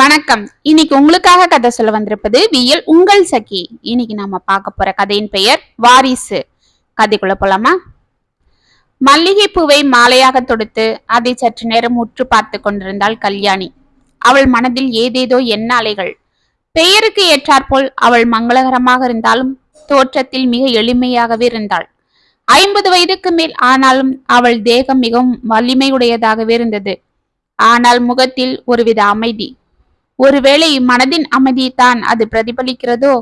வணக்கம். இன்னைக்கு உங்களுக்காக கதை சொல்ல வந்திருப்பது வியல் உங்கள் சகி. இன்னைக்கு நாம பார்க்க போற கதையின் பெயர் வாரிசு. கதைக்குள்ள போலாமா? மல்லிகை பூவை மாலையாக தொடுத்து அதை சற்று நேரம் உற்று பார்த்து கொண்டிருந்தாள் கல்யாணி. அவள் மனதில் ஏதேதோ எண்ண அலைகள். பெயருக்கு ஏற்றாற்போல் அவள் மங்களகரமாக இருந்தாலும் தோற்றத்தில் மிக எளிமையாகவே இருந்தாள். ஐம்பது வயதுக்கு மேல் ஆனாலும் அவள் தேகம் மிகவும் வலிமையுடையதாகவே இருந்தது. ஆனால் முகத்தில் ஒருவித அமைதி. ஒருவேளை மனதின் அமைதியைத்தான் அது பிரதிபலிக்கிறதோ?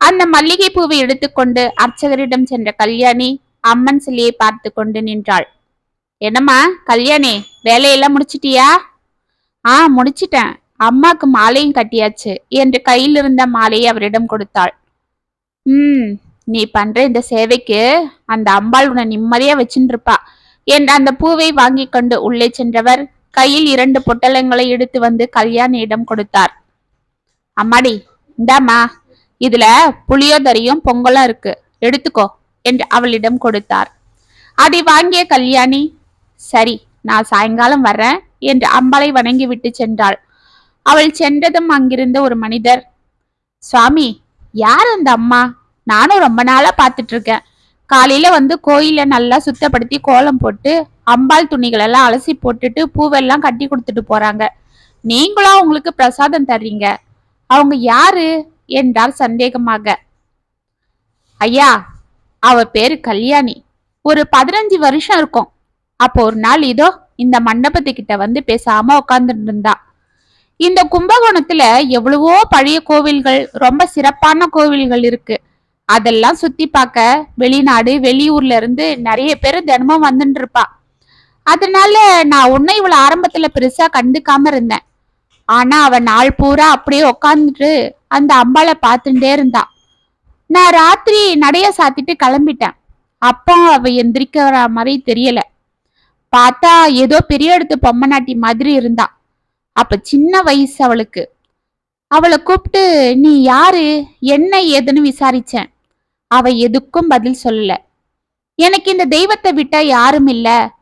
அந்த மல்லிகை பூவை எடுத்துக்கொண்டு அர்ச்சகரிடம் சென்ற கல்யாணி அம்மன் சிலையை பார்த்து கொண்டு நின்றாள். என்னம்மா கல்யாணி வேலையெல்லாம் முடிச்சிட்டியா? ஆ முடிச்சிட்டேன். அம்மாக்கு மாலையும் கட்டியாச்சு என்று கையில் இருந்த மாலையை அவரிடம் கொடுத்தாள். ம் நீ பண்ற இந்த சேவைக்கு அந்த அம்பாள் உன்னை நிம்மதியா வச்சுருப்பா இருப்பா. என்று அந்த பூவை வாங்கி கொண்டு உள்ளே சென்றவர் கையில் இரண்டு பொட்டலங்களை எடுத்து வந்து கல்யாணியிடம் கொடுத்தார். அம்மாடி இந்தாம்மா. இதுல புளியோதரையும் பொங்கலும் இருக்கு. எடுத்துக்கோ என்று அவளிடம் கொடுத்தார். அதை வாங்கிய கல்யாணி சரி நான் சாயங்காலம் வர்றேன் என்று அம்பாளை வணங்கிவிட்டு சென்றாள். அவள் சென்றதும் அங்கிருந்த ஒரு மனிதர் சுவாமி யார் அந்த அம்மா? நானும் ரொம்ப நாளா பார்த்துட்டு இருக்கேன். காலையில வந்து கோயில நல்லா சுத்தப்படுத்தி கோலம் போட்டு அம்பாள் துணிகள் எல்லாம் அலசி போட்டுட்டு பூவெல்லாம் கட்டி கொடுத்துட்டு போறாங்க. நீங்களா அவங்களுக்கு பிரசாதம் தர்றீங்க. அவங்க யாரு என்றார் சந்தேகமாக. ஐயா அவ பேரு கல்யாணி. ஒரு பதினஞ்சு வருஷம் இருக்கும். அப்போ ஒரு நாள் இதோ இந்த மண்டபத்துக்கிட்ட வந்து பேசாம உட்காந்துட்டு இருந்தா இந்த கும்பகோணத்துல எவ்வளவோ பழைய கோவில்கள் ரொம்ப சிறப்பான கோவில்கள் இருக்கு. அதெல்லாம் சுத்தி பார்க்க வெளிநாடு வெளியூர்ல இருந்து நிறைய பேர் தினமும் வந்துட்டு இருப்பா. அதனால நான் உன்னை இவ்வளவு ஆரம்பத்துல பெருசா கண்டுக்காம இருந்தேன். ஆனா அவ நாள் பூரா அப்படியே உக்காந்துட்டு அந்த அம்பாளை பார்த்துட்டே இருந்தா. நான் ராத்திரி நடைய சாத்திட்டு கிளம்பிட்டேன். அப்போ அவ எந்திரிக்கிற மாதிரி தெரியல. பார்த்தா ஏதோ பெரிய இடத்து பொம்மநாட்டி மாதிரி இருந்தா. அப்ப சின்ன வயசு அவளுக்கு. அவளை கூப்பிட்டு நீ யாரு? என்ன ஏதுன்னு விசாரிச்சேன். அவ எதுக்கும் பதில் சொல்லல. எனக்கு இந்த தெய்வத்தை விட்டா யாரும் இல்ல.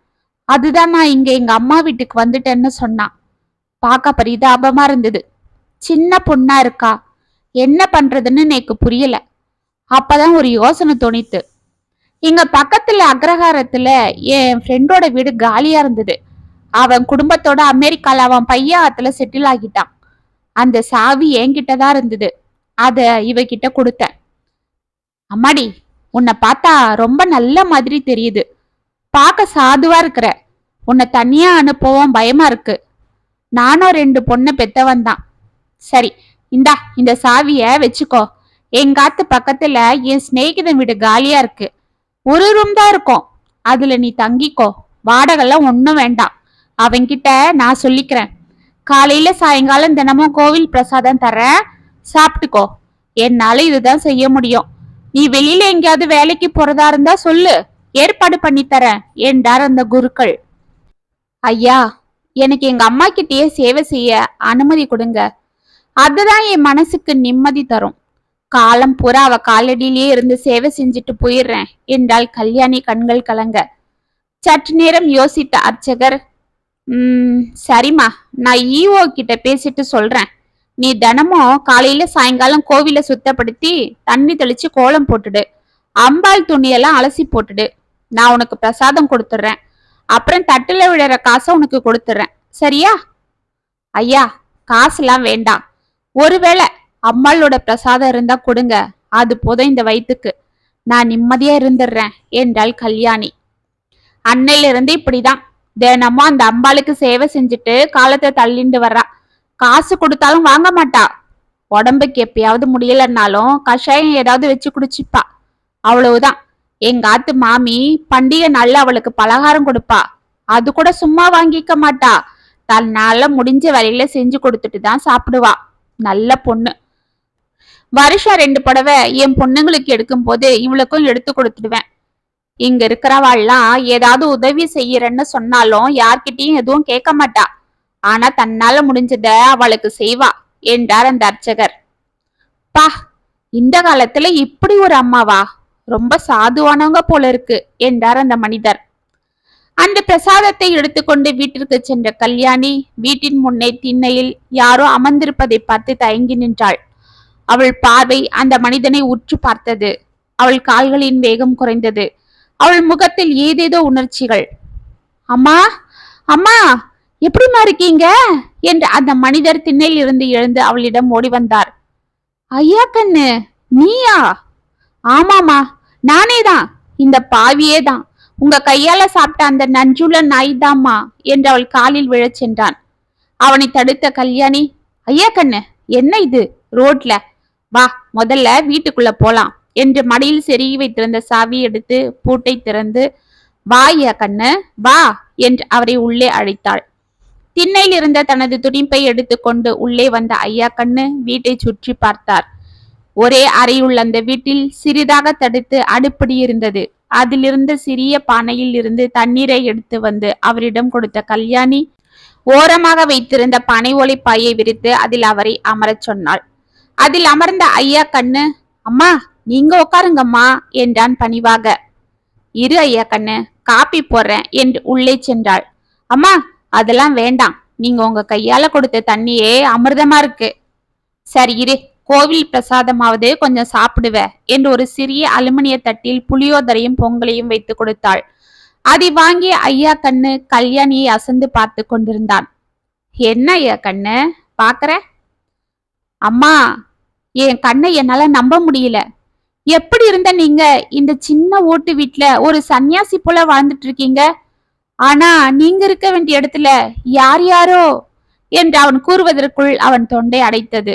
அதுதான் நான் இங்க எங்க அம்மா வீட்டுக்கு வந்துட்டேன்னு சொன்னான். பார்க்க பரிதாபமா இருந்தது. சின்ன பொண்ணா இருக்கா? என்ன பண்றதுன்னு எனக்கு புரியல. அப்பதான் ஒரு யோசனை தோணித்து. இங்க பக்கத்துல அக்ரஹாரத்துல என் ஃப்ரெண்டோட வீடு காலியா இருந்தது. அவன் குடும்பத்தோட அமெரிக்கால அவன் பையன் செட்டில் ஆகிட்டான். அந்த சாவி என்கிட்ட தான் இருந்தது. அத இவகிட்ட கொடுத்தேன். அம்மாடி உன்னை பார்த்தா ரொம்ப நல்ல மாதிரி தெரியுது. பார்க்க சாதுவா இருக்கிற. உன்னை தனியா அனுப்பவும் பயமா இருக்கு. நானும் ரெண்டு பொண்ணை பெத்தவன் தான். சரி இந்தா இந்த சாவிய வச்சுக்கோ. எங்காத்து பக்கத்துல என் சிநேகிதன் வீடு காலியா இருக்கு. ஒரு ரூம் தான் இருக்கும். அதுல நீ தங்கிக்கோ. வாடகைலாம் ஒன்றும் வேண்டாம். அவன்கிட்ட நான் சொல்லிக்கிறேன். காலையில சாயங்காலம் தினமும் கோவில் பிரசாதம் தரேன் சாப்பிட்டுக்கோ. என்னால இதுதான் செய்ய முடியும். நீ வெளியில எங்கேயாவது வேலைக்கு போறதா இருந்தா சொல்லு. ஏற்பாடு பண்ணி தரேன் என்றார் அந்த குருக்கள். ஐயா எனக்கு எங்க அம்மா கிட்டேயே சேவை செய்ய அனுமதி கொடுங்க. அதுதான் என் மனசுக்கு நிம்மதி தரும். காலம் பூரா அவ காலடியிலேயே இருந்து சேவை செஞ்சுட்டு போயிடுறேன் என்றால் கல்யாணி கண்கள் கலங்க. சற்று நேரம் யோசித்த அர்ச்சகர் உம் சரிம்மா நான் ஈஓ கிட்ட பேசிட்டு சொல்றேன். நீ தினமும் காலையில சாயங்காலம் கோவில சுத்தப்படுத்தி தண்ணி தெளிச்சு கோலம் போட்டுடு. அம்பாள் துணியெல்லாம் அலசி போட்டுடு. நான் உனக்கு பிரசாதம் கொடுத்துட்றேன் அப்புறம் தட்டுல விழுற காசை உனக்கு கொடுத்துட்றேன் சரியா? ஐயா காசுலாம் வேண்டாம். ஒருவேளை அம்பாளோட பிரசாதம் இருந்தா கொடுங்க. அது போதும் இந்த வயிற்றுக்கு நான் நிம்மதியா இருந்துடுறேன் என்றாள் கல்யாணி. அன்னையிலிருந்து இப்படிதான். தினமும் அந்த அம்பாளுக்கு சேவை செஞ்சுட்டு காலத்தை தள்ளிண்டு வர்றா. காசு கொடுத்தாலும் வாங்க மாட்டா. உடம்புக்கு எப்பயாவது முடியலன்னாலும் கஷாயம் ஏதாவது வச்சு குடிச்சுப்பா. அவ்வளவுதான். எங்க ஆத்து மாமி பண்டிகை நாள்ல அவளுக்கு பலகாரம் கொடுப்பா. அது கூட சும்மா வாங்கிக்க மாட்டா. தன்னால முடிஞ்ச வேலையில செஞ்சு கொடுத்துட்டு தான் சாப்பிடுவா. நல்ல பொண்ணு. வருஷம் ரெண்டு புடவை என் பொண்ணுங்களுக்கு எடுக்கும் போது இவளுக்கும் எடுத்து கொடுத்துடுவேன். இங்க இருக்கிறவாள்லாம் ஏதாவது உதவி செய்யறேன்னு சொன்னாலும் யார்கிட்டயும் எதுவும் கேட்க மாட்டா. ஆனா தன்னால முடிஞ்சத அவளுக்கு செய்வா என்றார் அந்த அர்ச்சகர். பா இந்த காலத்துல இப்படி ஒரு அம்மாவா? ரொம்ப சாதுவானவங்க போல இருக்கு என்றார் அந்த மனிதர். அந்த பிரசாதத்தை எடுத்துக்கொண்டு வீட்டிற்கு சென்ற கல்யாணி வீட்டின் முன்னே திண்ணையில் யாரோ அமர்ந்திருப்பதை பார்த்து தயங்கி நின்றாள். அவள் பார்வை அந்த மனிதனை உற்று பார்த்தது. அவள் கால்களின் வேகம் குறைந்தது. அவள் முகத்தில் ஏதேதோ உணர்ச்சிகள். அம்மா அம்மா! எப்படிம்மா இருக்கீங்க? என்று அந்த மனிதர் திண்ணையில் இருந்து எழுந்து அவளிடம் ஓடி வந்தார். ஐயா கண்ணு நீயா? ஆமாமா நானே தான் இந்த பாவியே தான் உங்க கையால சாப்பிட்ட அந்த நஞ்சுள்ள நாய்தாம்மா என்று அவள் காலில் விழச் சென்றான். அவனை தடுத்த கல்யாணி ஐயா கண்ணு என்ன இது? ரோட்ல. வா முதல்ல வீட்டுக்குள்ள போலாம் என்று மடியில் செருகி வைத்திருந்த சாவி எடுத்து பூட்டை திறந்து வா ஐயா கண்ணு வா என்று அவரை உள்ளே அழைத்தாள். திண்ணையில் இருந்த தனது துடிப்பை எடுத்துக்கொண்டு உள்ளே வந்த ஐயா கண்ணு வீட்டை சுற்றி பார்த்தார். ஒரே அறையுள்ள அந்த வீட்டில் சிறிதாக தடுத்து அடுப்படி இருந்தது. அதிலிருந்த சிறிய பானையில் இருந்து தண்ணீரை எடுத்து வந்து அவரிடம் கொடுத்த கல்யாணி ஓரமாக வைத்திருந்த பனை ஓலை பாயை விரித்து அதில் அவரை அமரச் சொன்னாள். அதில் அமர்ந்த ஐயா கண்ணு அம்மா நீங்க உட்காருங்கம்மா என்றான் பணிவாக. இரு ஐயா கண்ணு காப்பி போடுறேன் என்று உள்ளே சென்றாள். அம்மா அதெல்லாம் வேண்டாம். நீங்க உங்க கையால கொடுத்த தண்ணியே அமிர்தமா இருக்கு. சரி இரு. கோவில் பிரசாதமாவது கொஞ்சம் சாப்பிடுவ என்று ஒரு சிறிய அலுமினிய தட்டில் புளியோதரையும் பொங்கலையும் வைத்து கொடுத்தாள். அதை வாங்கி ஐயா கண்ணு கல்யாணியை அசந்து பார்த்து கொண்டிருந்தான். என்ன ஐயா கண்ணு? பாக்குற? அம்மா என் கண்ணை என்னால நம்ப முடியல. எப்படி இருந்த நீங்க? இந்த சின்ன ஓட்டு வீட்டுல ஒரு சன்னியாசி போல வாழ்ந்துட்டு இருக்கீங்க. ஆனா நீங்க இருக்க வேண்டிய இடத்துல யார் யாரோ என்று அவன் கூறுவதற்குள் அவன் தொண்டை அடைத்தது.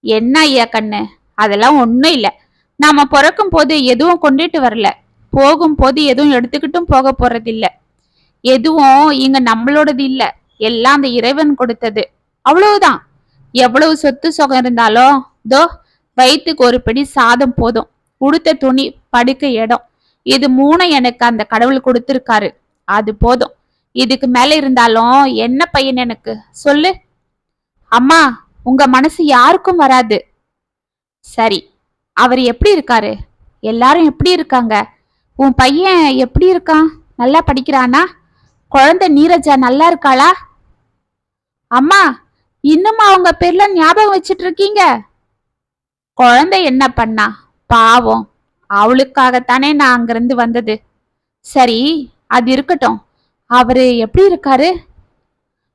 என்ன ஐயா கண்ணு? அதெல்லாம் ஒண்ணும் இல்ல. நாம பிறக்கும் போது எதுவும் கொண்டுட்டு வரல. போகும்போது எதுவும் எடுத்துக்கிட்டும் போக போறதில்ல. எதுவும் இங்க நம்மளோடது இல்ல. எல்லாம் அந்த இறைவன் கொடுத்தது. அவ்வளவுதான். எவ்வளவு சொத்து சுகம் இருந்தாலும் தோ வயிற்றுக்கு ஒரு பிடி சாதம் போதும். உடுத்த துணி படுக்க இடம். இது மூணு எனக்கு அந்த கடவுள் கொடுத்திருக்காரு. அது போதும். இதுக்கு மேல இருந்தாலும் என்ன பையன் எனக்கு? சொல்லு. அம்மா உங்க மனசு யாருக்கும் வராது. சரி அவர் எப்படி இருக்காரு? எல்லாரும் எப்படி இருக்காங்க? உன் பையன் எப்படி இருக்கான்? நல்லா படிக்கிறானா? குழந்தை நீரஜா நல்லா இருக்காளா? அம்மா இன்னும் அவங்க பேர்ல ஞாபகம் வச்சிட்டு இருக்கீங்க குழந்தை என்ன பண்ணா? பாவம். அவளுக்காகத்தானே நான் அங்கிருந்து வந்தது. சரி அது இருக்கட்டும். அவரு எப்படி இருக்காரு?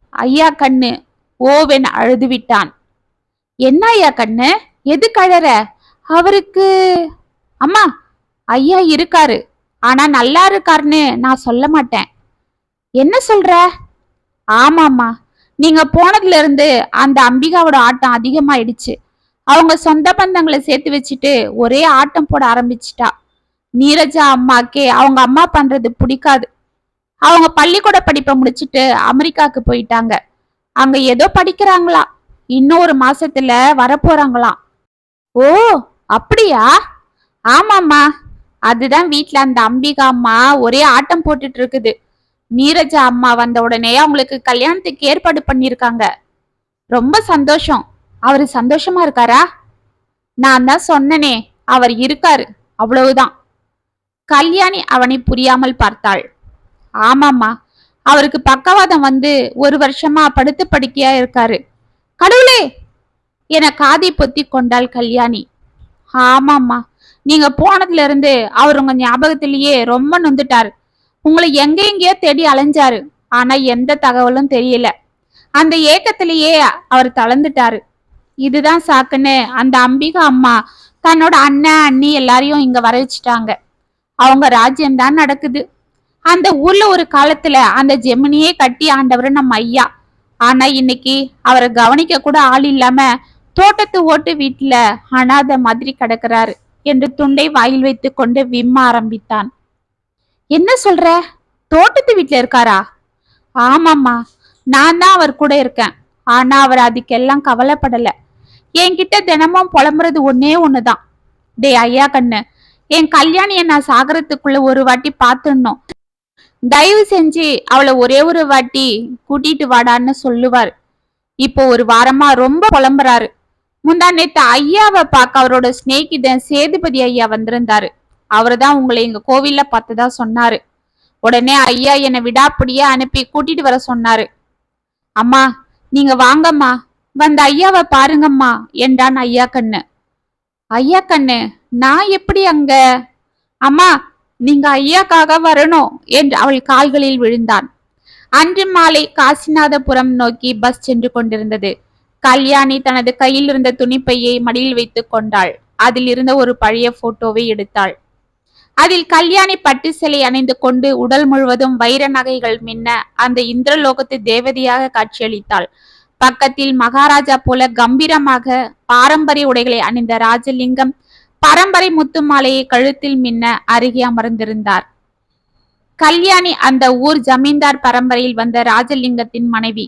ஐயா கண்ணு ஓவென் அழுது விட்டான். என்ன ஐயா கண்ணு? எது கழற அவருக்கு அம்மா ஐயா இருக்காரு. ஆனா நல்லா இருக்காருன்னு நான் சொல்ல மாட்டேன். என்ன சொல்ற? ஆமாம்மா. நீங்க போனதுல இருந்து அந்த அம்பிகாவோட ஆட்டம் அதிகமாயிடுச்சு. அவங்க சொந்த பந்தங்களை சேர்த்து வச்சுட்டு ஒரே ஆட்டம் போட ஆரம்பிச்சிட்டா. நீரஜா அம்மாக்கே அவங்க அம்மா பண்றது பிடிக்காது. அவங்க பள்ளிக்கூட படிப்பை முடிச்சிட்டு அமெரிக்காவுக்கு போயிட்டாங்க. அங்க ஏதோ படிக்கிறாங்களா? இன்னும் ஒரு மாசத்துல வரப்போறாங்களாம் ஓ அப்படியா? ஆமாம்மா. அதுதான் வீட்ல அந்த அம்பிகா அம்மா ஒரே ஆட்டம் போட்டுட்டு இருக்குது நீரஜா அம்மா வந்த உடனே அவங்களுக்கு கல்யாணத்துக்கு ஏற்பாடு பண்ணிருக்காங்க ரொம்ப சந்தோஷம். அவரு சந்தோஷமா இருக்காரா? நான் தான் சொன்னனே அவர் இருக்காரு. அவ்வளவுதான். கல்யாணி அவனை புரியாமல் பார்த்தாள். ஆமாம்மா அவருக்கு பக்கவாதம் வந்து ஒரு வருஷமா படுத்து படுக்கையா இருக்காரு. கடவுளே! என காதை பொத்தி கொண்டாள் கல்யாணி. ஆமாம்மா நீங்க போனதுல இருந்து அவர் உங்க ஞாபகத்திலேயே ரொம்ப நொந்துட்டாரு. உங்களை எங்க எங்கேயோ தேடி அலைஞ்சாரு. ஆனா எந்த தகவலும் தெரியல. அந்த ஏக்கத்திலேயே அவர் தளர்ந்துட்டாரு. இதுதான் சாக்குன்னு அந்த அம்பிகா அம்மா தன்னோட அண்ணன் அண்ணி எல்லாரையும் இங்க வர வச்சுட்டாங்க அவங்க ராஜ்யம் தான் நடக்குது. அந்த ஊர்ல ஒரு காலத்துல அந்த ஜெமினியே கட்டி ஆண்டவர் நம்ம ஐயா. ஆனா இன்னைக்கு அவரை கவனிக்க கூட ஆள் இல்லாம தோட்டத்து ஓட்டு வீட்டுல அனாதை மாதிரி கிடக்குறாரு என்று துண்டை வாயில் வைத்து கொண்டு விம்ம ஆரம்பித்தான். என்ன சொல்ற? தோட்டத்து வீட்டுல இருக்காரா? ஆமாம்மா நான் தான் அவர் கூட இருக்கேன். ஆனா அவர் அதுக்கெல்லாம் கவலைப்படல. என்கிட்ட தினமும் புலம்புறது ஒன்னே ஒண்ணுதான். டேய் ஐயா கண்ணு என் கல்யாணியை நான் சாகரத்துக்குள்ள ஒரு வாட்டி பார்த்துடணும். தயவு செஞ்சு அவளை ஒரே ஒரு வாட்டி கூட்டிட்டு வாடான்னு சொல்லுவார். இப்போ ஒரு வாரமா ரொம்ப புலம்புறாரு. முந்தா நேத்து ஐயாவை பார்க்க அவரோட சிநேகிதன் சேதுபதி ஐயா வந்திருந்தாரு. அவர்தான் உங்களை எங்க கோவில்ல பார்த்ததா சொன்னாரு. உடனே ஐயா என்னை விடாப்படியே அனுப்பி கூட்டிட்டு வர சொன்னாரு. அம்மா நீங்க வாங்கம்மா. வந்த ஐயாவை பாருங்கம்மா என்றான் ஐயா கண்ணு. ஐயா கண்ணு நான் எப்படி அங்க? அம்மா நீங்க ஐயாக்காக வரணும் என்று அவள் கால்களில் விழுந்தான். அன்று மாலை காசிநாதபுரம் நோக்கி பஸ் சென்று கொண்டிருந்தது. கல்யாணி தனது கையில் இருந்த துணிப்பையை மடியில் வைத்துக் கொண்டாள். அதில் இருந்த ஒரு பழைய போட்டோவை எடுத்தாள். அதில் கல்யாணி பட்டு சிலை அணிந்து கொண்டு உடல் முழுவதும் வைர நகைகள் மின்ன அந்த இந்திரலோகத்து தேவதையாக காட்சியளித்தாள். பக்கத்தில் மகாராஜா போல கம்பீரமாக பாரம்பரிய உடைகளை அணிந்த ராஜலிங்கம் பரம்பரை முத்து மாலையை கழுத்தில் மின்ன அருகே அமர்ந்திருந்தார். கல்யாணி அந்த ஊர் ஜமீன்தார் பரம்பரையில் வந்த ராஜலிங்கத்தின் மனைவி.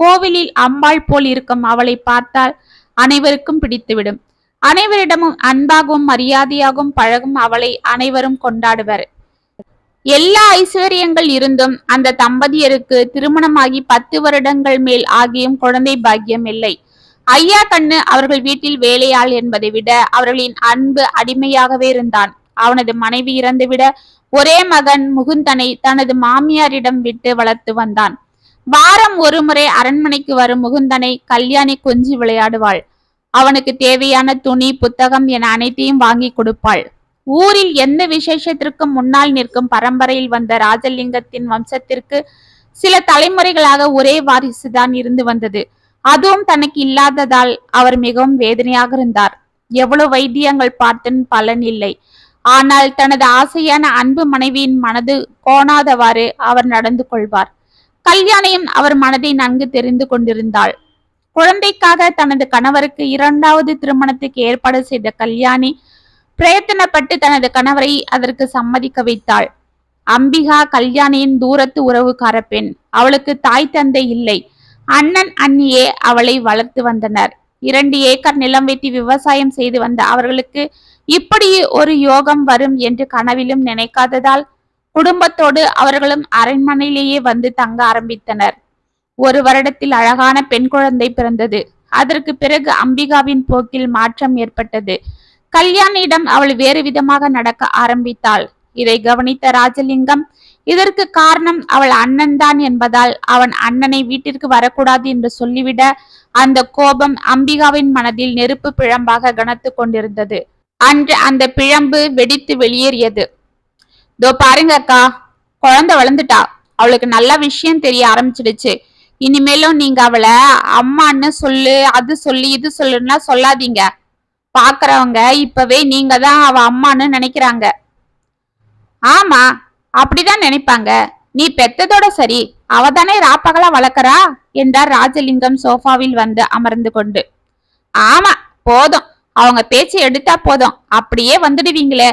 கோவிலில் அம்பாள் போல் இருக்கும் அவளை பார்த்தால் அனைவருக்கும் பிடித்துவிடும். அனைவரிடமும் அன்பாகவும் மரியாதையாகவும் பழகும் அவளை அனைவரும் கொண்டாடுவர். எல்லா ஐஸ்வர்யங்கள் இருந்தும் அந்த தம்பதியருக்கு திருமணமாகி பத்து வருடங்கள் மேல் ஆகியும் குழந்தை பாக்கியம் இல்லை. ஐயா கண்ணு அவர்கள் வீட்டில் வேலையாள் என்பதை விட அவர்களின் அன்பு அடிமையாகவே இருந்தான். அவனது மனைவி இறந்துவிட ஒரே மகன் முகுந்தனை தனது மாமியாரிடம் விட்டு வளர்த்து வந்தான். வாரம் ஒரு முறை அரண்மனைக்கு வரும் முகுந்தனை கல்யாணி கொஞ்சி விளையாடுவாள். அவனுக்கு தேவையான துணி புத்தகம் என அனைத்தையும் வாங்கி கொடுப்பாள். ஊரில் எந்த விசேஷத்திற்கும் முன்னால் நிற்கும் பரம்பரையில் வந்த ராஜலிங்கத்தின் வம்சத்திற்கு சில தலைமுறைகளாக ஒரே வாரிசுதான் இருந்து வந்தது. அதுவும் தனக்கு இல்லாததால் அவர் மிகவும் வேதனையாக இருந்தார். எவ்வளவு வைத்தியங்கள் பார்த்தும் பலன் இல்லை. ஆனால் தனது ஆசையான அன்பு மனைவியின் மனது கோணாதவாறு அவர் நடந்து கொள்வார். கல்யாணியும் அவர் மனதை நன்கு தெரிந்து கொண்டிருந்தாள். குழந்தைக்காக தனது கணவருக்கு இரண்டாவது திருமணத்துக்கு ஏற்பாடு செய்த கல்யாணி பிரயத்தனப்பட்டு தனது கணவரை அதற்கு சம்மதிக்க வைத்தாள். அம்பிகா கல்யாணியின் தூரத்து உறவுக்கார பெண். அவளுக்கு தாய் தந்தை இல்லை. அண்ணன் அண்ணியே அவளை வளர்த்து வந்தனர். இரண்டு ஏக்கர் நிலம் வெட்டி விவசாயம் செய்து வந்த அவர்களுக்கு இப்படி ஒரு யோகம் வரும் என்று கனவிலும் நினைக்காததால் குடும்பத்தோடு அவர்களும் அரண்மனையிலேயே வந்து தங்க ஆரம்பித்தனர். ஒரு வருடத்தில் அழகான பெண் குழந்தை பிறந்தது. அதற்கு பிறகு அம்பிகாவின் போக்கில் மாற்றம் ஏற்பட்டது. கல்யாணியிடம் அவள் வேறு விதமாக நடக்க ஆரம்பித்தாள். இதை கவனித்த ராஜலிங்கம் இதற்கு காரணம் அவள் அண்ணன் தான் என்பதால் அவன் அண்ணனை வீட்டிற்கு வரக்கூடாது என்று சொல்லிவிட அந்த கோபம் அம்பிகாவின் மனதில் நெருப்பு பிழம்பாக கனத்து கொண்டிருந்தது. அன்று அந்த பிழம்பு வெடித்து வெளியேறியது. தோ பாருங்க அக்கா குழந்தை வளர்ந்துட்டா. அவளுக்கு நல்ல விஷயம் தெரிய ஆரம்பிச்சிடுச்சு. இனிமேலும் நீங்க அவளை அம்மான்னு சொல்லு அது சொல்லு இது சொல்லுன்னா சொல்லாதீங்க. பாக்குறவங்க இப்பவே நீங்க தான் அவ அம்மான்னு நினைக்கிறாங்க. ஆமா அப்படிதான் நினைப்பாங்க. நீ பெத்ததோட சரி அவதானே ராப்பகலா வளர்க்கறா? என்றார் ராஜலிங்கம் சோஃபாவில் வந்து அமர்ந்து கொண்டு. ஆமா போதும். அவங்க பேச்சு எடுத்தா போதும். அப்படியே வந்துடுவீங்களே.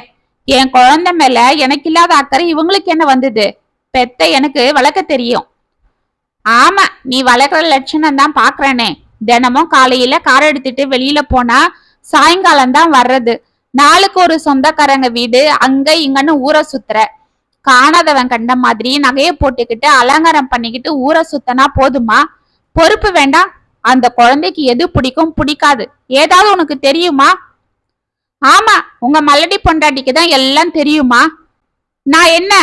என் குழந்தை மேல எனக்கு இல்லாத அக்கறை இவங்களுக்கு என்ன வந்தது? பெத்த எனக்கு வளர்க்க தெரியும். ஆமா நீ வளர்க்குற லட்சணம் தான் பாக்குறேனே தினமும் காலையில கார் எடுத்துட்டு வெளியில போனா சாயங்காலம் தான் வர்றது. நாளுக்கு ஒரு சொந்தக்காரங்க வீடு அங்க இங்கன்னு ஊரை சுத்துற. காணாதவன் கண்ட மாதிரி நகையை போட்டுக்கிட்டு அலங்காரம் பண்ணிக்கிட்டு ஊரை சுத்தனா போதுமா? பொறுப்பு வேண்டாம். அந்த குழந்தைக்கு எது பிடிக்கும் பிடிக்காது. ஏதாவது உனக்கு தெரியுமா? ஆமா உங்க மல்லடி பொண்டாட்டிக்கு தான் எல்லாம் தெரியுமா? நான் என்ன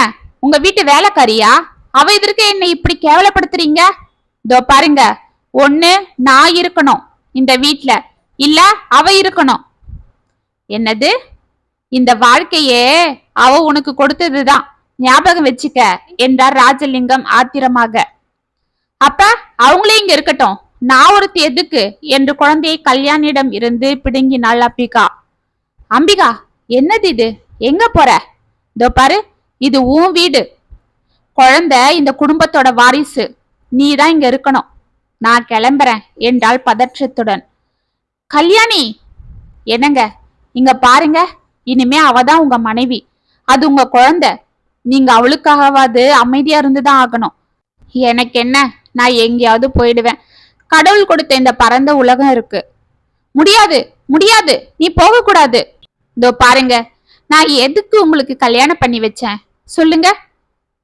உங்க வீட்டு வேலைக்காரியா? அவ இதற்கு என்ன இப்படி கேவலப்படுத்துறீங்க? இதோ பாருங்க ஒண்ணு நான் இருக்கணும் இந்த வீட்ல. இல்ல அவ இருக்கணும். என்னது? இந்த வாழ்க்கையே அவ உனக்கு கொடுத்ததுதான். ஞாபகம் வச்சுக்க என்றார் ராஜலிங்கம் ஆத்திரமாக. அப்பா அவங்களே இங்க இருக்கட்டும். நான் ஒருத்தி எதுக்கு? என்று குழந்தையை கல்யாணியிடம் இருந்து பிடுங்கினாள் அம்பிகா. அம்பிகா என்னது இது? எங்க போற? இதோ பாரு இது உன் வீடு. குழந்தை இந்த குடும்பத்தோட வாரிசு. நீ தான் இங்க இருக்கணும். நான் கிளம்புறேன் என்றாள் பதற்றத்துடன். கல்யாணி! என்னங்க? இங்க பாருங்க. இனிமே அவ தான் உங்க மனைவி. அது உங்க குழந்தை. நீங்க அவளுக்காகவாது அமைதியா இருந்துதான் ஆகணும். எனக்கு என்ன நான் எங்கேயாவது போயிடுவேன். கடவுள் கொடுத்த இந்த பரந்த உலகம் இருக்கு. முடியாது முடியாது. நீ போக கூடாது இதோ பாருங்க நான் எதுக்கு உங்களுக்கு கல்யாணம் பண்ணி வச்சேன்? சொல்லுங்க.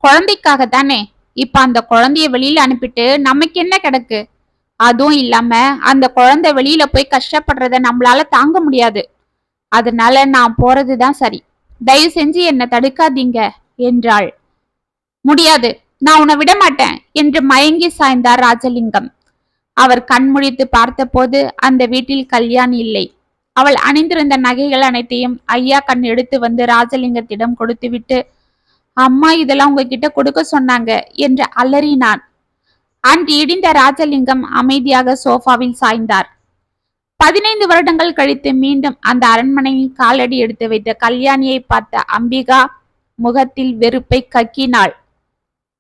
குழந்தைக்காக தானே இப்ப அந்த குழந்தைய வெளியில அனுப்பிட்டு நமக்கு என்ன கிடக்கு? அதுவும் இல்லாம அந்த குழந்தை வெளியில போய் கஷ்டப்படுறத நம்மளால தாங்க முடியாது. அதனால நான் போறதுதான் சரி. தயவு செஞ்சு என்னை தடுக்காதீங்க. என்றாள். முடியாது நான் உன்னை விடமாட்டேன் என்று மயங்கி சாய்ந்தார் ராஜலிங்கம். அவர் கண்முழித்து பார்த்தபோது அந்த வீட்டில் கல்யாணி இல்லை. அவள் அணிந்திருந்த நகைகள் அனைத்தையும் ஐயா கண் எடுத்து வந்து ராஜலிங்கத்திடம் கொடுத்துவிட்டு அம்மா இதெல்லாம் உங்ககிட்ட கொடுக்க சொன்னாங்க என்று அலறினான். அன்று இடிந்த ராஜலிங்கம் அமைதியாக சோஃபாவில் சாய்ந்தார். பதினைந்து வருடங்கள் கழித்து மீண்டும் அந்த அரண்மனையில் காலடி எடுத்து வைத்த கல்யாணியை பார்த்த அம்பிகா முகத்தில் வெறுப்பை கக்கினாள்.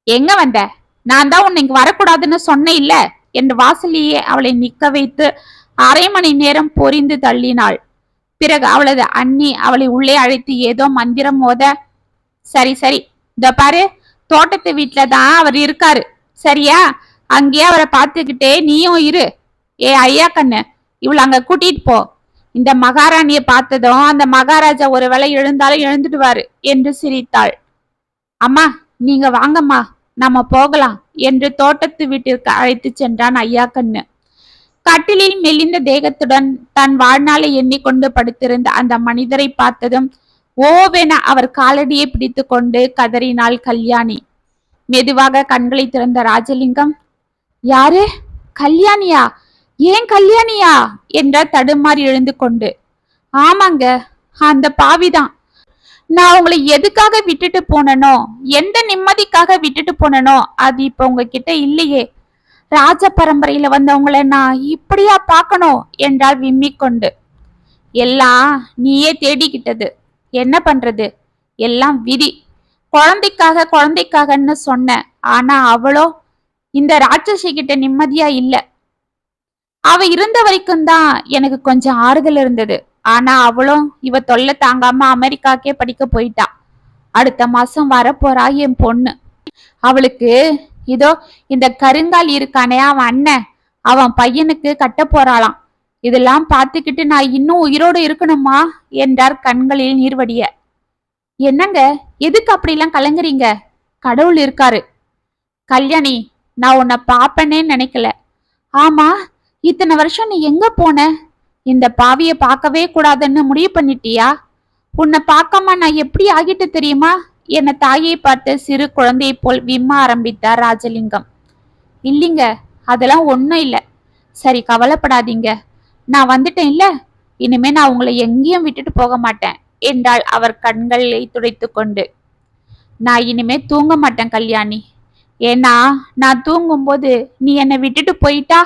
எங்க வந்த? நான் தான் உன்னை இங்க வரக்கூடாதுன்னு சொன்னேன் இல்ல என்று வாசலியே அவளை நிக்க வைத்து அரை மணி நேரம் பொரிந்து தள்ளினாள். பிறகு அவளது அண்ணி அவளை உள்ளே அழைத்து ஏதோ மந்திரம் மோத சரி சரி இந்த பாரு தோட்டத்து வீட்டுல தான் அவர் இருக்காரு. சரியா? அங்கேயே அவரை பார்த்துக்கிட்டே நீயும் இரு. ஏ ஐயா கண்ணு இவளை அங்க கூட்டிட்டு போ. இந்த மகாராணிய பார்த்ததும் அந்த மகாராஜா ஒருவேளை எழுந்தாலும் எழுந்துடுவாரு என்று சிரித்தாள். அம்மா நீங்க வாங்கம்மா நாம போகலாம் என்று தோட்டத்து வீட்டிற்கு அழைத்து சென்றான் ஐயா கண்ணு. கட்டிலில் மெலிந்த தேகத்துடன் தன் வாழ்நாளை எண்ணிக்கொண்டு படுத்திருந்த அந்த மனிதரை பார்த்ததும் ஓவென அவர் காலடியை பிடித்து கொண்டு கதறினாள் கல்யாணி. மெதுவாக கண்களை திறந்த ராஜலிங்கம் யாரு? கல்யாணியா? ஏன் கல்யாணியா? என்றார் தடுமாறி எழுந்து கொண்டு. ஆமாங்க அந்த பாவிதான். நான் உங்களை எதுக்காக விட்டுட்டு போனனோ எந்த நிம்மதிக்காக விட்டுட்டு போனனோ அது இப்ப உங்ககிட்ட இல்லையே. ராஜ பரம்பரையில வந்தவங்கள நான் இப்படியா பார்க்கணும்? என்றால் விம்மி கொண்டு. எல்லாம் நீயே தேடிக்கிட்டது. என்ன பண்றது? எல்லாம் விதி. குழந்தைக்காக குழந்தைக்காகன்னு சொன்ன ஆனா அவளோ இந்த ராட்சசி கிட்ட நிம்மதியா இல்லை. அவ இருந்த வரைக்கும் தான் எனக்கு கொஞ்சம் ஆறுதல் இருந்தது. ஆனா அவளும் இவ தொல்லை தாங்காம அமெரிக்காக்கே படிக்க போயிட்டா. அடுத்த மாசம் வரப்போறா என் பொண்ணு. அவளுக்கு இதோ இந்த கருங்கால் இருக்கானே அவன் அண்ணன் அவன் பையனுக்கு கட்ட போறாளாம். இதெல்லாம் பார்த்துக்கிட்டு நான் இன்னும் உயிரோடு இருக்கணுமா? என்றார் கண்களில் நீர்வடிய. என்னங்க? எதுக்கு அப்படிலாம் கலங்குறீங்க? கடவுள் இருக்காரு. கல்யாணி நான் உன்னை பாப்பனே நினைக்கல. ஆமா இத்தனை வருஷம் நீ எங்க போன? இந்த பாவிய பார்க்கவே கூடாதுன்னு முடிவு பண்ணிட்டியா? உன்னை பார்க்காம நான் எப்படி ஆகிட்டு தெரியுமா? என தாயை பார்த்து சிறு குழந்தையை போல் விம்ம ஆரம்பித்தார் ராஜலிங்கம். இல்லைங்க அதெல்லாம் ஒன்றும் இல்லை. சரி கவலைப்படாதீங்க. நான் வந்துட்டேன் இல்ல இனிமே நான் உங்களை எங்கேயும் விட்டுட்டு போக மாட்டேன் என்றாள் அவர் கண்களை துடைத்து கொண்டு. நான் இனிமே தூங்க மாட்டேன் கல்யாணி. ஏன்னா நான் தூங்கும்போது நீ என்னை விட்டுட்டு போயிட்டா?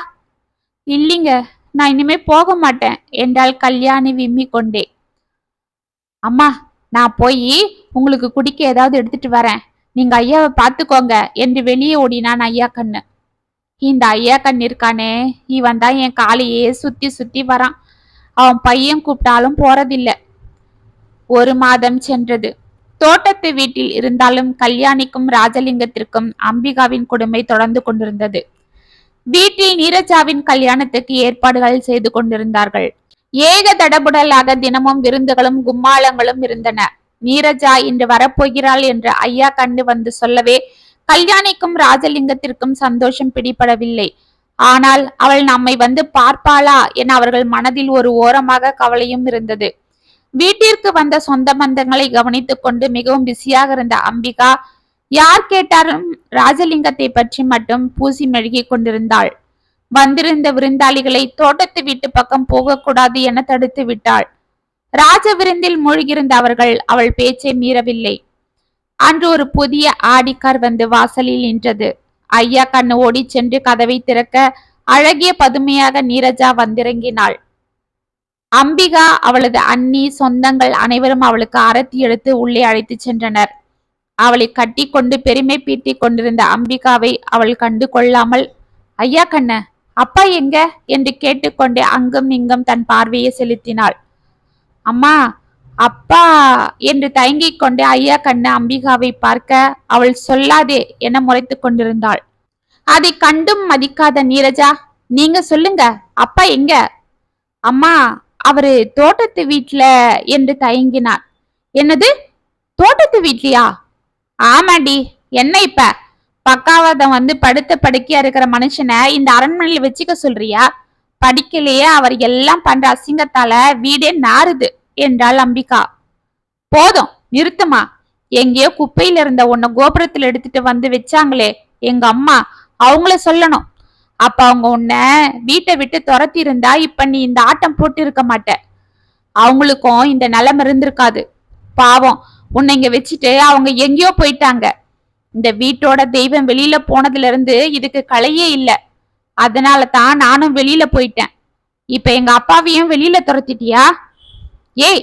இல்லைங்க நான் இனிமே போக மாட்டேன். என்றாள் கல்யாணி விம்மி கொண்டே அம்மா நான் போய் உங்களுக்கு குடிக்க ஏதாவது எடுத்துட்டு வரேன். நீங்க ஐயாவை பார்த்துக்கோங்க என்று வெளியே ஓடினான் ஐயா கண்ணு. இந்த ஐயா கண் இருக்கானே இவன் தான் என் காலையே சுத்தி சுத்தி வரான். அவன் பையன் கூப்பிட்டாலும் போறதில்ல. ஒரு மாதம் சென்றது. தோட்டத்து வீட்டில் இருந்தாலும் கல்யாணிக்கும் ராஜலிங்கத்திற்கும் அம்பிகாவின் கொடுமை தொடர்ந்து கொண்டிருந்தது. வீட்டில் நீரஜாவின் கல்யாணத்துக்கு ஏற்பாடுகள் செய்து கொண்டிருந்தார்கள். ஏக தடபுடலாக தினமும் விருந்துகளும் கும்மாளங்களும் இருந்தன. நீரஜா இன்று வரப்போகிறாள் என்று ஐயா கண்டு வந்து சொல்லவே கல்யாணிக்கும் ராஜலிங்கத்திற்கும் சந்தோஷம் பிடிபடவில்லை. ஆனால் அவள் நம்மை வந்து பார்ப்பாளா என அவர்கள் மனதில் ஒரு ஓரமாக கவலையும் இருந்தது. வீட்டிற்கு வந்த சொந்த பந்தங்களை கவனித்துக் கொண்டு மிகவும் பிஸியாக இருந்த அம்பிகா யார் கேட்டாலும் ராஜலிங்கத்தை பற்றி மட்டும் பூசி மெழுகிக் கொண்டிருந்தாள். வந்திருந்த விருந்தாளிகளை தோட்டத்து வீட்டு பக்கம் போகக்கூடாது என தடுத்து விட்டாள். ராஜ விருந்தில் மூழ்கியிருந்த அவர்கள் அவள் பேச்சை மீறவில்லை. அன்று ஒரு புதிய ஆடிக்கார் வந்து வாசலில் நின்றது. ஐயா கண்ணு ஓடி சென்று கதவை திறக்க அழகிய பதுமையாக நீரஜா வந்திறங்கினாள். அம்பிகா அவளது அண்ணி சொந்தங்கள் அனைவரும் அவளுக்கு அரத்தி எடுத்து உள்ளே அழைத்து சென்றனர். அவளை கட்டி கொண்டு பெருமை பீட்டி கொண்டிருந்த அம்பிகாவை அவள் கண்டு கொள்ளாமல் ஐயா கண்ண அப்பா எங்க? என்று கேட்டுக்கொண்டே அங்கும் இங்கும் தன் பார்வையை செலுத்தினாள். அம்மா அப்பா என்று தயங்கிக் கொண்டே ஐயா கண்ணு அம்பிகாவை பார்க்க அவள் சொல்லாதே என முறைத்து கொண்டிருந்தாள். அதை கண்டும் மதிக்காத நீரஜா நீங்க சொல்லுங்க அப்பா எங்க? அம்மா அவரு தோட்டத்து வீட்டுல என்று தயங்கினார். என்னது? தோட்டத்து வீட்லயா? ஆமாண்டி. என்ன இப்ப? பக்காவதம் வந்து படுத்த படுக்கையா இருக்கிற மனுஷனை இந்த அரண்மனையில வச்சுக்க சொல்றியா? படிக்கலையே அவர் எல்லாம் பண்ற அசிங்கத்தால வீடே நாறுது என்றாள் அம்பிகா. போதும் நிறுத்துமா. எங்கேயோ குப்பையில இருந்த உன்னை கோபுரத்துல எடுத்துட்டு வந்து வச்சாங்களே எங்க அம்மா அவங்கள சொல்லணும். அப்ப அவங்க உன்னை வீட்டை விட்டு துரத்தி இருந்தா இப்ப நீ இந்த ஆட்டம் போட்டு இருக்க மாட்ட. அவங்களுக்கும் இந்த நிலைமை இருந்திருக்காது. பாவம் உன்னை இங்க வச்சுட்டு அவங்க எங்கேயோ போயிட்டாங்க. இந்த வீட்டோட தெய்வம் வெளியில போனதுல இருந்து இதுக்கு கலையே இல்லை. அதனால தான் நானும் வெளியில போயிட்டேன். இப்ப எங்க அப்பாவையும் வெளியில துரத்திட்டியா? ஏய்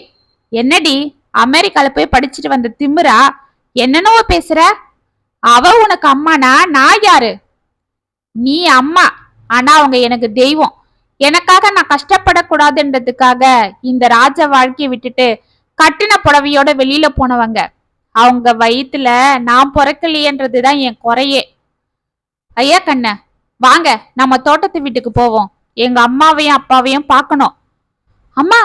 என்னடி? அமெரிக்கால போய் படிச்சுட்டு வந்த திமிரா என்னென்னவோ பேசுற? அவ உனக்கு அம்மானா? நான் யாரு? நீ அம்மா. ஆனா அவங்க எனக்கு தெய்வம். எனக்காக நான் கஷ்டப்படக்கூடாதுன்றதுக்காக இந்த ராஜ வாழ்க்கையை விட்டுட்டு கட்டின புடவையோட வெளியில போனவங்க. அவங்க வயிற்றுல நான் பிறக்கலையன்றதுதான் என் குறையே. ஐயா கண்ண வாங்க நம்ம தோட்டத்து வீட்டுக்கு போவோம். எங்க அம்மாவையும் அப்பாவையும் பார்க்கணும். அம்மா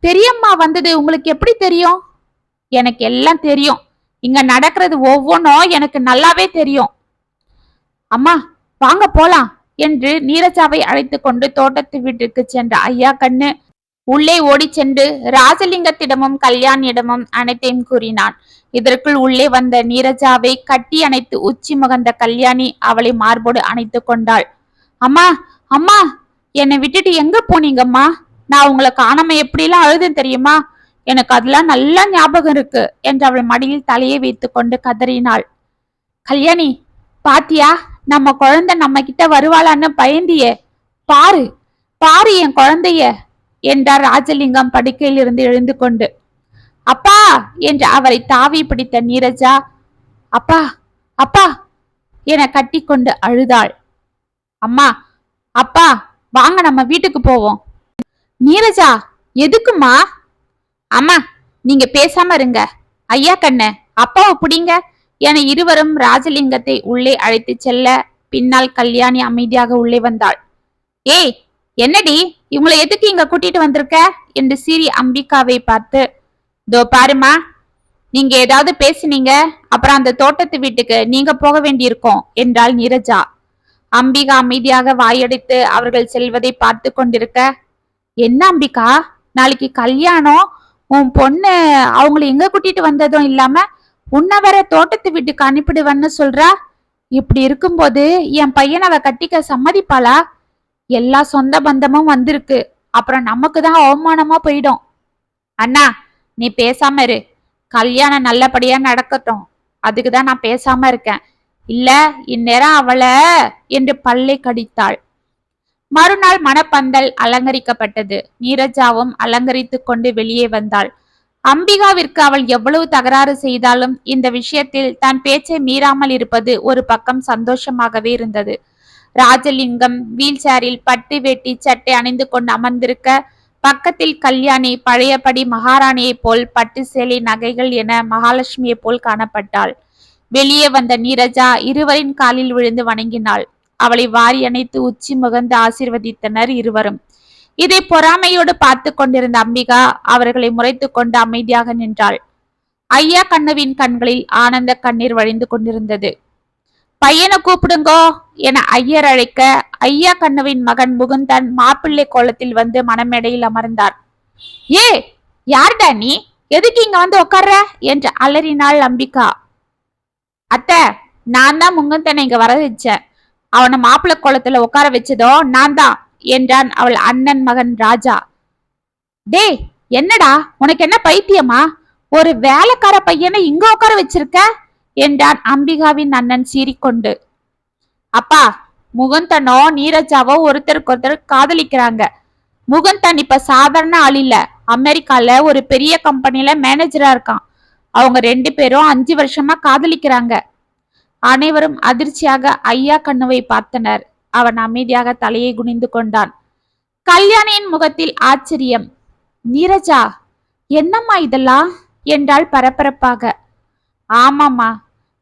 பெரியம்மா வந்தது உங்களுக்கு எப்படி தெரியும்? எனக்கு எல்லாம் தெரியும். இங்க நடக்கிறது ஒவ்வொன்றும் எனக்கு நல்லாவே தெரியும். அம்மா வாங்க போலாம் என்று நீரஜாவை அழைத்து கொண்டு தோட்டத்து வீட்டுக்கு சென்ற ஐயா கண்ணு உள்ளே ஓடிச் சென்று ராஜலிங்கத்திடமும் கல்யாணியிடமும் அனைத்தையும் கூறினான். இதற்குள் உள்ளே வந்த நீரஜாவை கட்டி அணைத்து உச்சி முகந்த கல்யாணி அவளை மார்போடு அணைத்து கொண்டாள். அம்மா அம்மா என்னை விட்டுட்டு எங்க போனீங்கம்மா? நான் உங்களை காணாம எப்படிலாம் அழுது தெரியுமா? எனக்கு அதெல்லாம் நல்லா ஞாபகம் இருக்கு என்று அவள் மடியில் தலையை வைத்து கொண்டு கதறினாள். கல்யாணி பாத்தியா? நம்ம குழந்தை நம்ம கிட்ட வருவாளான்னு பயந்தியே. பாரு பாரு என் குழந்தைய. என்றார் ராஜலிங்கம் படுக்கையில் இருந்து எழுந்து கொண்டு. அப்பா! என்று அவரை தாவி பிடித்த நீரஜா அப்பா அப்பா! என கட்டிக்கொண்டு அழுதாள். அம்மா அப்பா வாங்க நம்ம வீட்டுக்கு போவோம். நீரஜா எதுக்குமா அம்மா நீங்க பேசாம இருங்க. ஐயா கண்ணு அப்பாவை பிடிங்க என இருவரும் ராஜலிங்கத்தை உள்ளே அழைத்து செல்ல பின்னால் கல்யாணி அமைதியாக உள்ளே வந்தாள். ஏய் என்னடி இவங்களை எதுக்கு இங்க கூட்டிட்டு வந்திருக்க? என்று சீரி அம்பிகாவை பார்த்து தோ பாருமா நீங்க ஏதாவது பேசினீங்க அப்புறம் அந்த தோட்டத்து வீட்டுக்கு நீங்க போக வேண்டியிருக்கும் என்றாள் நீரஜா. அம்பிகா அமைதியாக வாயடித்து அவர்கள் செல்வதை பார்த்து கொண்டிருக்க என்ன அம்பிகா நாளைக்கு கல்யாணம்? உன் பொண்ணு அவங்கள எங்க கூட்டிட்டு வந்ததும் இல்லாம உன்னை வர தோட்டத்து வீட்டுக்கு அனுப்பிடுவன்னு சொல்றா? இப்படி இருக்கும்போது என் பையனை அவ கட்டிக்க சம்மதிப்பாளா? எல்லா சொந்த பந்தமும் வந்திருக்கு. அப்புறம் நமக்கு தான் அவமானமா போயிடும். அண்ணா நீ பேசாம இரு. கல்யாணம் நல்லபடியா நடக்கட்டும். அதுக்கு தான் நான் பேசாம இருக்கேன். இல்ல இந்நேரம் அவளை என்று பல்லை கடித்தாள். மறுநாள் மணப்பந்தல் அலங்கரிக்கப்பட்டது. நீரஜாவும் அலங்கரித்துக் கொண்டு வெளியே வந்தாள். அம்பிகாவிற்கு அவள் எவ்வளவு தகராறு செய்தாலும் இந்த விஷயத்தில் தன் பேச்சை மீறாமல் இருப்பது ஒரு பக்கம் சந்தோஷமாகவே இருந்தது. ராஜலிங்கம் வீல் சேரில் பட்டு வேட்டி சட்டை அணிந்து கொண்டு அமர்ந்திருக்க பக்கத்தில் கல்யாணி பழையபடி மகாராணியைப் போல் பட்டு சேலை நகைகள் என மகாலட்சுமியைப் போல் காணப்பட்டாள். வெளியே வந்த நீரஜா இருவரின் காலில் விழுந்து வணங்கினாள். அவளை வாரி அணைத்து உச்சி முகந்து ஆசிர்வதித்தனர் இருவரும். இதை பொறாமையோடு பார்த்து கொண்டிருந்த அம்பிகா அவர்களை முறைத்து கொண்டு அமைதியாக நின்றாள். ஐயா கண்ணுவின் கண்களில் ஆனந்த கண்ணீர் வழிந்து கொண்டிருந்தது. பையனை கூப்பிடுங்கோ என ஐயர் அழைக்க ஐயா கண்ணுவின் மகன் முகுந்தன் மாப்பிள்ளை கோலத்தில் வந்து மணமேடையில் அமர்ந்தார். ஏ யார்டா நீ? எதுக்கு இங்க வந்து உட்கார்ற என்று அலறினாள் அம்பிகா. அத்தை நான் தான் முகுந்தனை இங்க வர வச்சேன் அவனை மாப்பிள்ளை கோலத்துல உட்கார வச்சதோ நான் தான் என்றான் அவள் அண்ணன் மகன் ராஜா. டே என்னடா? உனக்கு என்ன பைத்தியமா? ஒரு வேலைக்கார பையனை இங்க உட்கார வச்சிருக்க? என்றான் அம்பிகாவின் அண்ணன் சீறிக்கொண்டு. அப்பா முகந்தனோ நீரஜாவோ ஒருத்தருக்கொருத்தர் காதலிக்கிறாங்க. முகந்தன் இப்ப சாதாரண ஆள் இல்ல. அமெரிக்கால ஒரு பெரிய கம்பெனில மேனேஜரா இருக்கான். அவங்க ரெண்டு பேரும் அஞ்சு வருஷமா காதலிக்கிறாங்க. அனைவரும் அதிர்ச்சியாக ஐயா கண்ணுவை பார்த்தனர். அவன் அமைதியாக தலையை குனிந்து கொண்டான். கல்யாணியின் முகத்தில் ஆச்சரியம். நீரஜா என்னம்மா இதெல்லாம்? என்றாள் பரபரப்பாக. ஆமாம்மா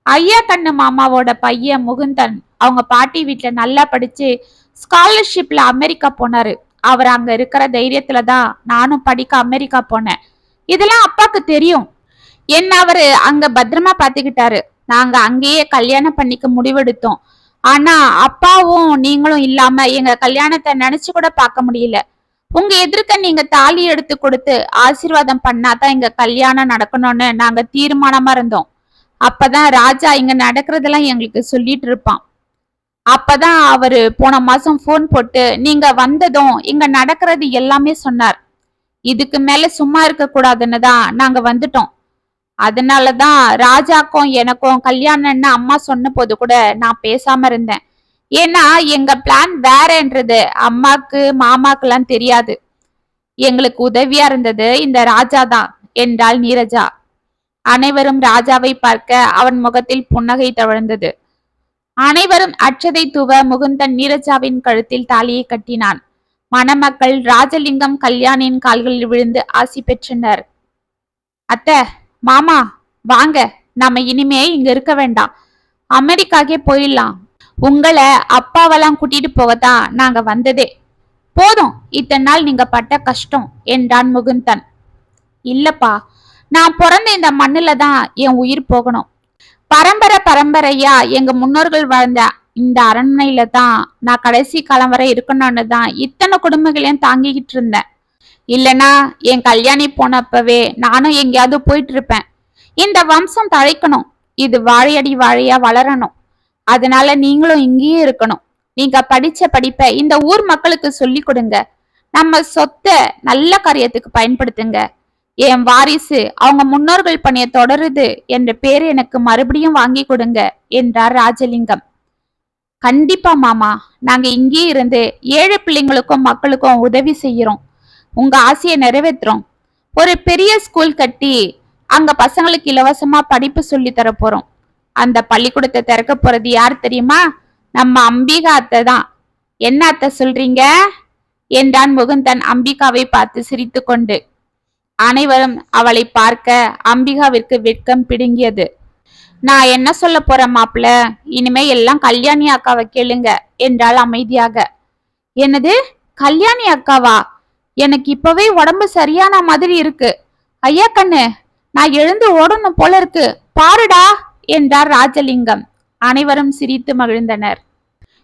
ஐயா கண்ணு மாமாவோட பையன் முகுந்தன் அவங்க பாட்டி வீட்டுல நல்லா படிச்சு ஸ்காலர்ஷிப்ல அமெரிக்கா போனாரு. அவர் அங்க இருக்கிற தைரியத்துல தான் நானும் படிக்க அமெரிக்கா போனேன். இதெல்லாம் அப்பாக்கு தெரியும். என்ன அவரு அங்க பத்திரமா பாத்துக்கிட்டாரு. நாங்க அங்கேயே கல்யாணம் பண்ணிக்க முடிவெடுத்தோம். ஆனா அப்பாவும் நீங்களும் இல்லாம எங்க கல்யாணத்தை நினைச்சு கூட பார்க்க முடியல. உங்க எதிர்க்க நீங்க தாலி எடுத்து கொடுத்து ஆசீர்வாதம் பண்ணாதான் இங்க கல்யாணம் நடக்கணும்னு நாங்க தீர்மானமா இருந்தோம். அப்பதான் ராஜா இங்க நடக்கிறதெல்லாம் எங்களுக்கு சொல்லிட்டு இருப்பான். அப்பதான் அவரு போன மாசம் ஃபோன் போட்டு நீங்க வந்ததும் இங்க நடக்கிறது எல்லாமே சொன்னார். இதுக்கு மேல சும்மா இருக்க கூடாதுன்னு தான் நாங்க வந்துட்டோம். அதனாலதான் ராஜாக்கும் எனக்கும் கல்யாணம்னு அம்மா சொன்ன போது கூட நான் பேசாம இருந்தேன். ஏன்னா எங்க பிளான் வேறன்றது. அம்மாக்கு மாமாக்கெல்லாம் தெரியாது. எங்களுக்கு உதவியா இருந்தது இந்த ராஜா தான். என்றாள் நீரஜா. அனைவரும் ராஜாவை பார்க்க அவன் முகத்தில் புன்னகை தவழ்ந்தது. அனைவரும் அச்சதை தூவ முகுந்தன் நீரஜாவின் கழுத்தில் தாலியை கட்டினான். மணமக்கள் ராஜலிங்கம் கல்யாணியின் கால்களில் விழுந்து ஆசி பெற்றனர். அத்த மாமா வாங்க. நாம இனிமே இங்க இருக்க வேண்டாம். அமெரிக்காக்கே போயிடலாம். உங்களை அப்பாவெல்லாம் கூட்டிட்டு போகத்தான் நாங்க வந்ததே. போதும். இத்தனை நாள் நீங்க பட்ட கஷ்டம் என்றான் முகுந்தன். இல்லப்பா நான் பிறந்த இந்த மண்ணுல தான் என் உயிர் போகணும். பரம்பரை பரம்பரையா எங்க முன்னோர்கள் வாழ்ந்த இந்த அரண்மனையில தான் நான் கடைசி காலம் வரை இருக்கணும்னு தான் இத்தனை குடும்பங்களையும் தாங்கிக்கிட்டு இருந்தேன். இல்லனா என் கல்யாணி போனப்பவே நானும் எங்கேயாவது போயிட்டு இருப்பேன். இந்த வம்சம் தழைக்கணும். இது வாழையடி வாழையா வளரணும். அதனால நீங்களும் இங்கேயே இருக்கணும். நீங்க படிச்ச படிப்பை இந்த ஊர் மக்களுக்கு சொல்லி கொடுங்க. நம்ம சொத்தை நல்ல காரியத்துக்கு பயன்படுத்துங்க. என் வாரிசு அவங்க முன்னோர்கள் பணிய தொடருது என்ற பேர் எனக்கு மறுபடியும் வாங்கி கொடுங்க என்றார் ராஜலிங்கம். கண்டிப்பா மாமா நாங்க இங்கேயே இருந்து ஏழை பிள்ளைங்களுக்கும் மக்களுக்கும் உதவி செய்யறோம் உங்க ஆசையை நிறைவேற்றுறோம். ஒரு பெரிய ஸ்கூல் கட்டி அங்க பசங்களுக்கு இலவசமா படிப்பு சொல்லி தர போறோம். அந்த பள்ளிக்கூடத்தை திறக்க போறது யார் தெரியுமா? நம்ம அம்பிகா அத்தை தான். என்ன அத்தை சொல்றீங்க? என்றான் முகுந்தன் அம்பிகாவை பார்த்து சிரித்துக்கொண்டு அனைவரும் அவளை பார்க்க அம்பிகாவிற்கு வெட்கம் பிடுங்கியது. நான் என்ன சொல்ல போறேன் மாப்பிள இனிமே எல்லாம் கல்யாணி அக்காவை கேளுங்க என்றாள் அமைதியாக. என்னது? கல்யாணி அக்காவா? எனக்கு இப்பவே உடம்பு சரியான மாதிரி இருக்கு. ஐயா கண்ணு நான் எழுந்து ஓடணும் போல இருக்கு. பாருடா என்றார் ராஜலிங்கம். அனைவரும் சிரித்து மகிழ்ந்தனர்.